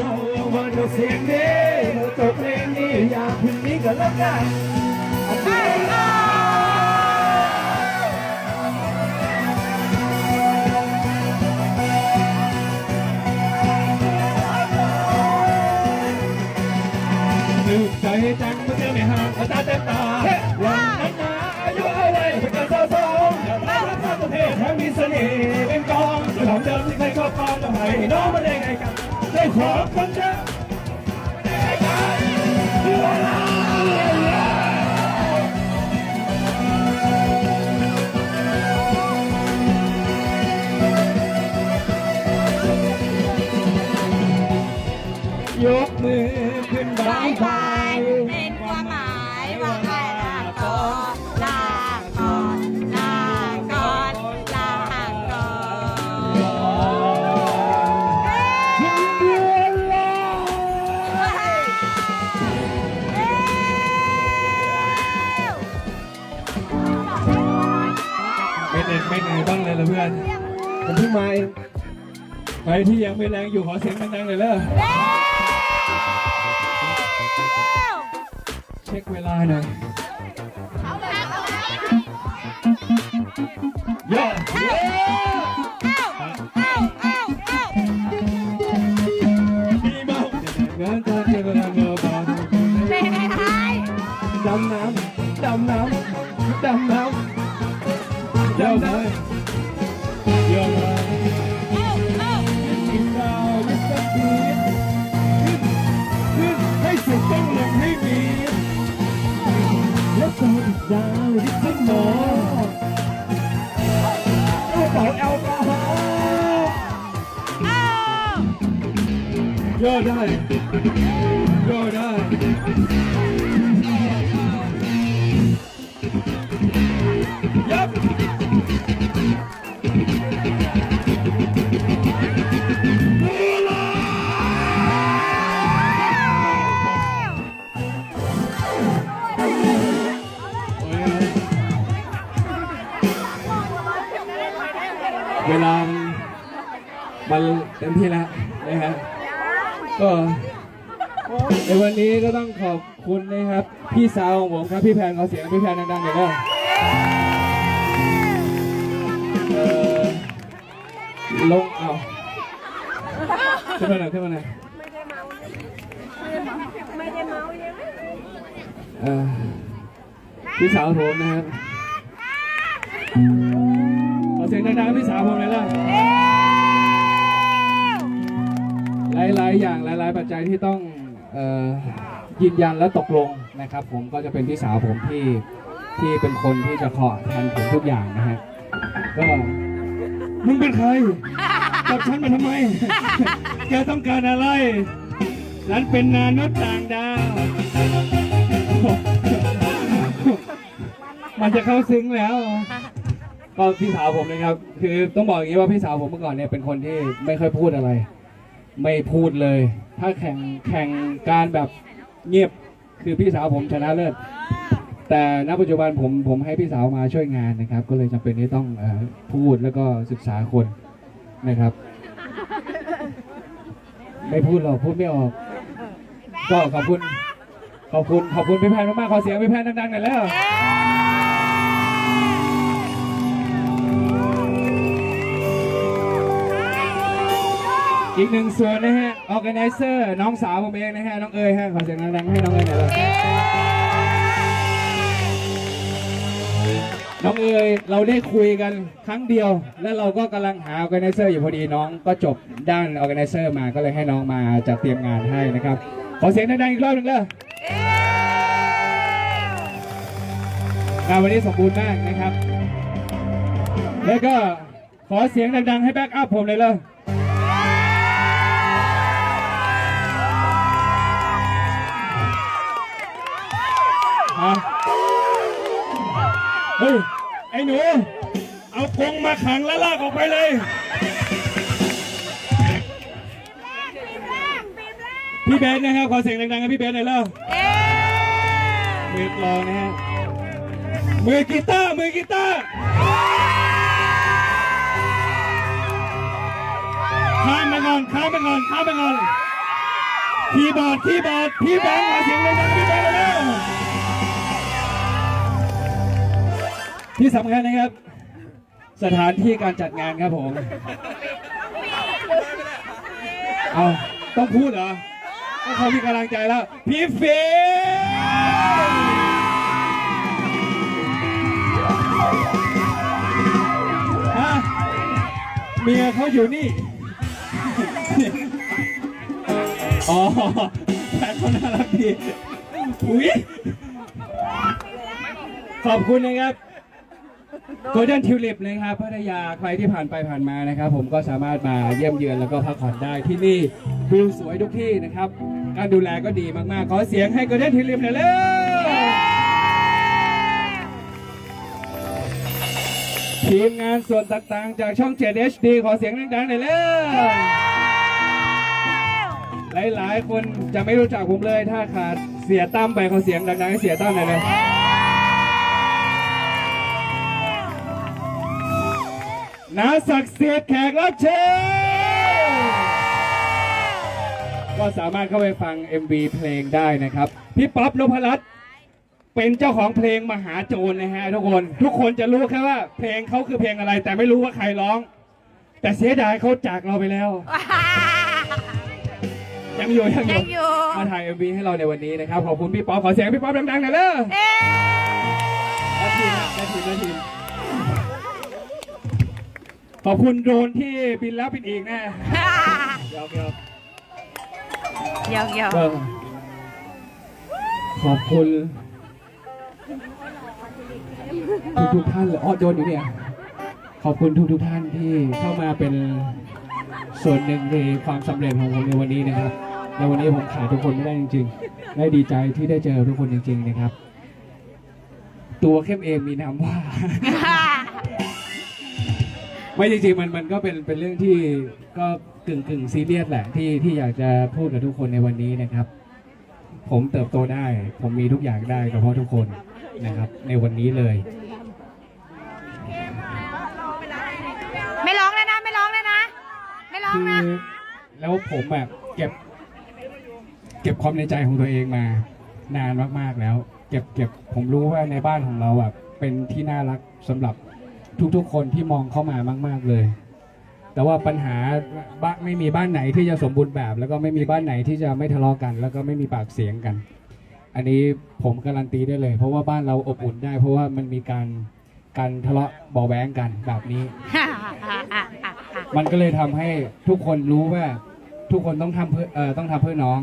โน้มาดูเสียงนี้มาจบเพลงนี้อยากเพลงนี้ก็แล้วกันนึกใจจังเมื่อเจอไม่ห่างตาเต็มตาวันนั้นนาอายุอะไรเพิ่งจะเศร้าสองแต่รักษาประเทศแถมมีเสน่ห์เป็นกองจะของเดิมที่ใครครอบครองทำไมน้องมาได้ไงกันได้ขอค ยกมือขึ้นบาบายยบาบายยเป็นความหมายว่าใครลาก่อนลาก่อนลาก่อนลาก่อนเอ้ยไม่เหนื่อยไม่เหนื่อยบ้างเลยเหรอเพื่อนผมเพิ่งมาเองใครที่ยังไม่แรงอยู่ขอเสียงดังๆเลยเลย เร็วเช็คเวลาหน่อยเย่อได้ย่อได้ยับเวลามันเต็มที่แล้วนะครับ ก็ในวันนี้ก็ต้องขอบคุณนะครับ พี่สาวของผมครับพี่แพนขอเสียงพี่แพนดังๆหน่อยเด้อเอ่อลงเอาขึ้นมาหน่อยขึ้นมาหน่อยเอ่อพี่สาวผมนะครับขอเสียงดังๆพี่สาวผมหน่อยเลย ลายๆ อย่างหลายๆ ปัจจัยที่ต้องเอ่อยืนยันและตกลงนะครับ ผมก็จะเป็นพี่สาวผมที่ที่เป็นคนที่จะขอแทนผมทุกอย่างนะฮะก็มึงเป็นใครจับฉันมาทำไม แกต้องการอะไร ฉันเป็นนานุษย์ต่างดาว มันจะเข้าซึ้งแล้ว ก็พี่สาวผมนะครับ คือต้องบอกอย่างนี้ว่าพี่สาวผมเมื่อก่อนเนี่ยเป็นคนที่ไม่ค่อยพูดอะไร ไม่พูดเลย ถ้าแข่งแข่งการแบบเงียบคือพี่สาวผมชนะเลิศแต่ณปัจจุบันผมผมให้พี่สาวมาช่วยงานนะครับ ก็เลยจำเป็นที่ต้องเออพูดแล้วก็ศึกษาคนนะครับ ไม่พูดหรอกพูดไม่ออก ก็ขอบคุณ ขอบคุณขอบคุณพี่แพนมากๆขอเสียงพี่แพนดังๆหน่อยแล้ว อีกหนึ่งส่วนนะฮะ organizer น้องสาวผมเองนะฮะน้องเอ๋ยฮะขอเสียงดังๆให้น้องเอ๋ยหน่อยเลยน้องเอ๋ยเราได้คุยกันครั้งเดียว แล้วเราก็กำลังหา organizer อยู่พอดีน้องก็จบด้าน organizer มาก็เลยให้น้องมาจัดเตรียมงานให้นะครับขอเสียงดังๆอีกรอบหนึ่งเลยงานวันนี้สมบูรณ์มากนะครับ แล้วก็ขอเสียงดังๆให้แบ็กอัพผมเลยเลย ไอ้หนู เอากรงมาขังแล้วลากออกไปเลย พี่เบนนะครับ ขอเสียงดังๆให้พี่เบนหน่อยเร็วเอ้ยมือกลองนะฮะ มือกีตาร์ มือกีตาร์ข้ามไปก่อนข้ามไปก่อนข้ามไปก่อนคีย์บอร์ดคีย์บอร์ดพี่แบงค์ขอเสียงดังๆพี่แบงค์เร็ว ที่สำคัญนะครับ สถานที่การจัดงานครับผม เอาต้องพูดเหรอต้เขามีกำลังใจแล้ว พี่ฟิฮะเมียเขาอยู่นี่ อ๋อแฟนเขาน่ารักดี อุ้ยขอบคุณนะครับ โกลเด้นทิวลิปนะครับพัทยาใครที่ผ่านไปผ่านมานะครับ ผมก็สามารถมาเยี่ยมเยือนแล้วก็พักผ่อนได้ที่นี่วิวสวยทุกที่นะครับ การดูแลก็ดีมากๆ ขอเสียงให้โกลเด้นทิวลิปหน่อยเร็วทีมงานส่วนต่างๆ จากช่อง 7 HD ขอเสียงดังๆหน่อยเร็วหลายๆ คนจะไม่รู้จักผมเลยถ้าขาดเสียตั้มไปขอเสียงดังๆให้เสียตั้มหน่อยเลย นาศักดิ์สิทธิ์แขกรับเชิญก็สามารถเข้าไปฟัง MV เพลงได้นะครับ พี่ป๊อปนพรัตน์เป็นเจ้าของเพลงมหาโจรนะฮะทุกคน ทุกคนจะรู้แค่ว่าเพลงเขาคือเพลงอะไร แต่ไม่รู้ว่าใครร้อง แต่เสียดายเขาจากเราไปแล้ว ยังอยู่ยังอยัยู่งอยู่ มาถ่าย MV ให้เราในวันนี้นะครับ ขอบคุณพี่ป๊อปขอเสียงพี่ป๊อปดังๆหน่อยเร็วเอ๊ะได้ทีมได้ทีมได้ทีม ขอบคุณโดรนที่บินแล้วบินอีกนะเดี๋ยวเดี๋ยวเดี๋ยวเดี๋ยวเออขอบคุณทุกทุกๆท่านเลยอ๋อโดรนอยู่เนี่ย ขอบคุณทุกทุกๆท่านที่เข้ามาเป็นส่วนหนึ่งในความสำเร็จของผมในวันนี้นะครับ ในวันนี้ผมขาดทุกคนไม่ได้จริงๆ ได้ดีใจที่ได้เจอทุกคนจริง ๆ นะครับ ตัวเข้มเองมีนามว่า ไม่จริงๆมันมันก็เป็นเป็นเรื่องที่ก็กึ่งกึ่งซีเรียสแหละที่ที่อยากจะพูดกับทุกคนในวันนี้นะครับ ผมเติบโตได้ ผมมีทุกอย่างได้ก็เพราะทุกคนนะครับ ในวันนี้เลย ไม่ร้องเลยนะ ไม่ร้องเลยนะ ไม่ร้องคือนะแล้วผมแบบเก็บ เก็บความในใจของตัวเองมา นานมากๆแล้ว เก็บเก็บผมรู้ว่าในบ้านของเราแบบเป็นที่น่ารักสำหรับ ทุกๆ คนที่มองเข้ามามาก ๆเลย แต่ว่าปัญหาบ้านไม่มีบ้านไหนที่จะสมบูรณ์แบบ แล้วก็ไม่มีบ้านไหนที่จะไม่ทะเลาะกัน แล้วก็ไม่มีปากเสียงกัน อันนี้ผมการันตีได้เลย เพราะว่าบ้านเราอบอุ่นได้ เพราะว่ามันมีการการทะเลาะเบาะแว้งกันแบบนี้ มันก็เลยทำให้ทุกคนรู้ว่าทุกคนต้องทำเพื่อเอ่อต้องทำเพื่อน้อง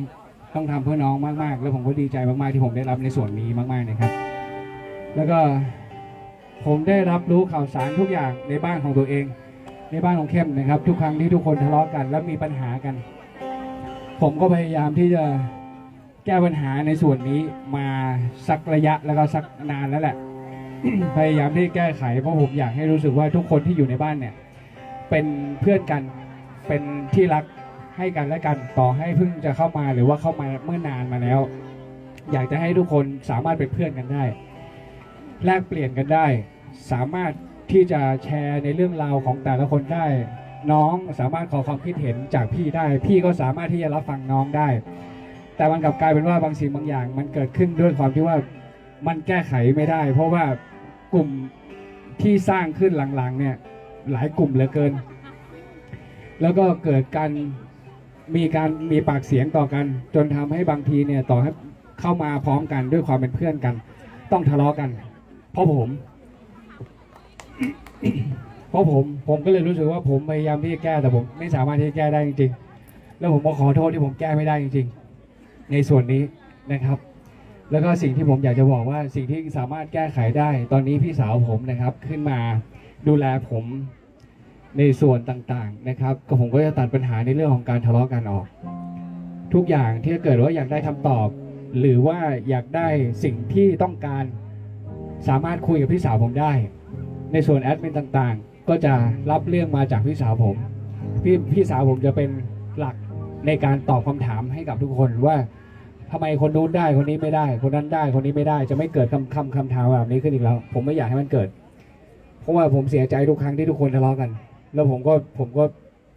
ต้องทำเพื่อน้องมากๆ แล้วผมก็ดีใจมากๆที่ผมได้รับในส่วนนี้มากๆนะครับ แล้วก็ ผมได้รับรู้ข่าวสารทุกอย่างในบ้านของตัวเอง ในบ้านของเข้มนะครับ ทุกครั้งที่ทุกคนทะเลาะกัน และมีปัญหากัน ผมก็พยายามที่จะแก้ปัญหาในส่วนนี้มาสักระยะแล้วก็สักนานแล้วแหละ พยายามที่แก้ไขเพราะผมอยากให้รู้สึกว่าทุกคนที่อยู่ในบ้านเนี่ย เป็นเพื่อนกันเป็นที่รักให้กันและกันต่อให้เพิ่งจะเข้ามาหรือว่าเข้ามาเมื่อนานมาแล้ว อยากจะให้ทุกคนสามารถเป็นเพื่อนกันได้ แลกเปลี่ยนกันได้ สามารถที่จะแชร์ในเรื่องราวของแต่ละคนได้ น้องสามารถขอความคิดเห็นจากพี่ได้ พี่ก็สามารถที่จะรับฟังน้องได้ แต่มันกลับกลายเป็นว่าบางสิ่งบางอย่าง มันเกิดขึ้นด้วยความที่ว่ามันแก้ไขไม่ได้ เพราะว่ากลุ่มที่สร้างขึ้นหลังๆเนี่ยหลายกลุ่มเหลือเกิน แล้วก็เกิดการมีการมีปากเสียงต่อกัน จนทำให้บางทีเนี่ยต่อให้เข้ามาพร้อมกันด้วยความเป็นเพื่อนกัน ต้องทะเลาะกัน เพราะผมเพราะผมผมก็เลยรู้สึกว่าผมพยายามที่จะแก้แต่ผมไม่สามารถที่จะแก้ได้จริง ๆ แล้วผมก็ขอโทษที่ผมแก้ไม่ได้จริง ๆ ในส่วนนี้นะครับ แล้วก็สิ่งที่ผมอยากจะบอกว่าสิ่งที่สามารถแก้ไขได้ ตอนนี้พี่สาวผมนะครับ ขึ้นมาดูแลผมในส่วนต่างๆนะครับ ก็ผมก็จะตัดปัญหาในเรื่องของการทะเลาะกันออก ทุกอย่างที่เกิดว่าอยากได้คำตอบ หรือว่าอยากได้สิ่งที่ต้องการ สามารถคุยกับพี่สาวผมได้ ในส่วนแอดมินต่างๆ ก็จะรับเรื่องมาจากพี่สาวผมพี่พี่สาวผมจะเป็นหลักในการตอบคำถามให้กับทุกคนว่าทำไมคนนู้นได้คนนี้ไม่ได้ คนนั้นได้คนนี้ไม่ได้ จะไม่เกิดคำคำคำถามแบบนี้ขึ้นอีกแล้ว ผมไม่อยากให้มันเกิด เพราะว่าผมเสียใจทุกครั้งที่ทุกคนทะเลาะกัน แล้วผมก็ผมก็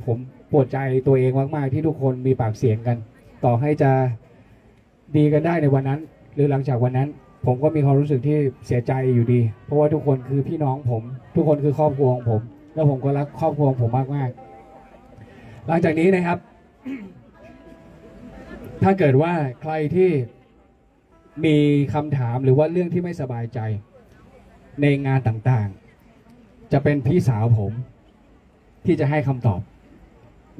ผมปวดใจตัวเองมากๆที่ทุกคนมีปากเสียงกัน ต่อให้จะดีกันได้ในวันนั้น หรือหลังจากวันนั้น ผมก็มีความรู้สึกที่เสียใจอยู่ดี เพราะว่าทุกคนคือพี่น้องผม ทุกคนคือครอบครัวของผม แล้วผมก็รักครอบครัวของผมมากๆหลังจากนี้นะครับ ถ้าเกิดว่าใครที่มีคำถามหรือว่าเรื่องที่ไม่สบายใจในงานต่างๆ จะเป็นพี่สาวผมที่จะให้คำตอบ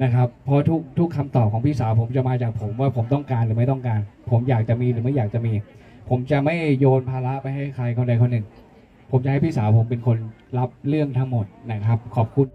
นะครับ เพราะทุกทุกคำตอบของพี่สาวผมจะมาจากผมว่าผมต้องการหรือไม่ต้องการ ผมอยากจะมีหรือไม่อยากจะมี ผมจะไม่โยนภาระไปให้ใครคนใดคนหนึ่ง ผมจะให้พี่สาวผมเป็นคนรับเรื่องทั้งหมดนะครับ ขอบคุณ